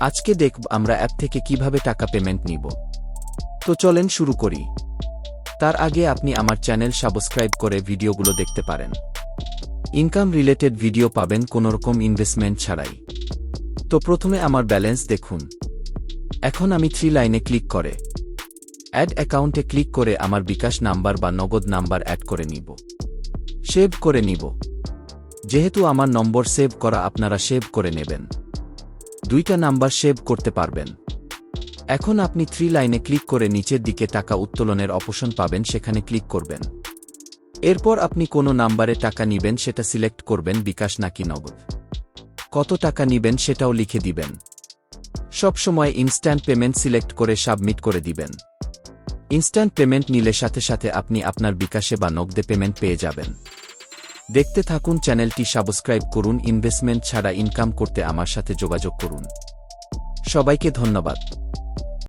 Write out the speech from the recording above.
আজকে দেখব আমরা অ্যাপ থেকে কীভাবে টাকা পেমেন্ট নিব। তো চলেন শুরু করি। তার আগে আপনি আমার চ্যানেল সাবস্ক্রাইব করে ভিডিওগুলো দেখতে পারেন। ইনকাম রিলেটেড ভিডিও পাবেন কোনোরকম ইনভেস্টমেন্ট ছাড়াই। তো প্রথমে আমার ব্যালেন্স দেখুন। এখন আমি থ্রি লাইনে ক্লিক করে। অ্যাড অ্যাকাউন্টে ক্লিক করে আমার বিকাশ নাম্বার বা নগদ নাম্বার অ্যাড করে নিব। সেভ করে নিব। যেহেতু আমার নম্বর সেভ করা আপনারা সেভ করে নেবেন। দুইটা নাম্বার সেভ করতে পারবেন। এখন আপনি থ্রি লাইনে ক্লিক করে নিচের দিকে টাকা উত্তোলনের অপশন পাবেন, সেখানে ক্লিক করবেন। এরপর আপনি কোনো নাম্বারে টাকা নিবেন, সেটা সিলেক্ট করবেন, বিকাশ নাকি নগদ। কত টাকা নিবেন সেটাও লিখে দিবেন। সবসময় ইনস্ট্যান্ট পেমেন্ট সিলেক্ট করে সাবমিট করে দিবেন। ইনস্ট্যান্ট পেমেন্ট নিলে সাথে সাথে আপনি আপনার বিকাশে বা নগদে পেমেন্ট পেয়ে যাবেন। দেখতে থাকুন চ্যানেলটি সাবস্ক্রাইব করুন, ইনভেস্টমেন্ট ছাড়া ইনকাম করতে আমার সাথে যোগাযোগ করুন। সবাইকে ধন্যবাদ।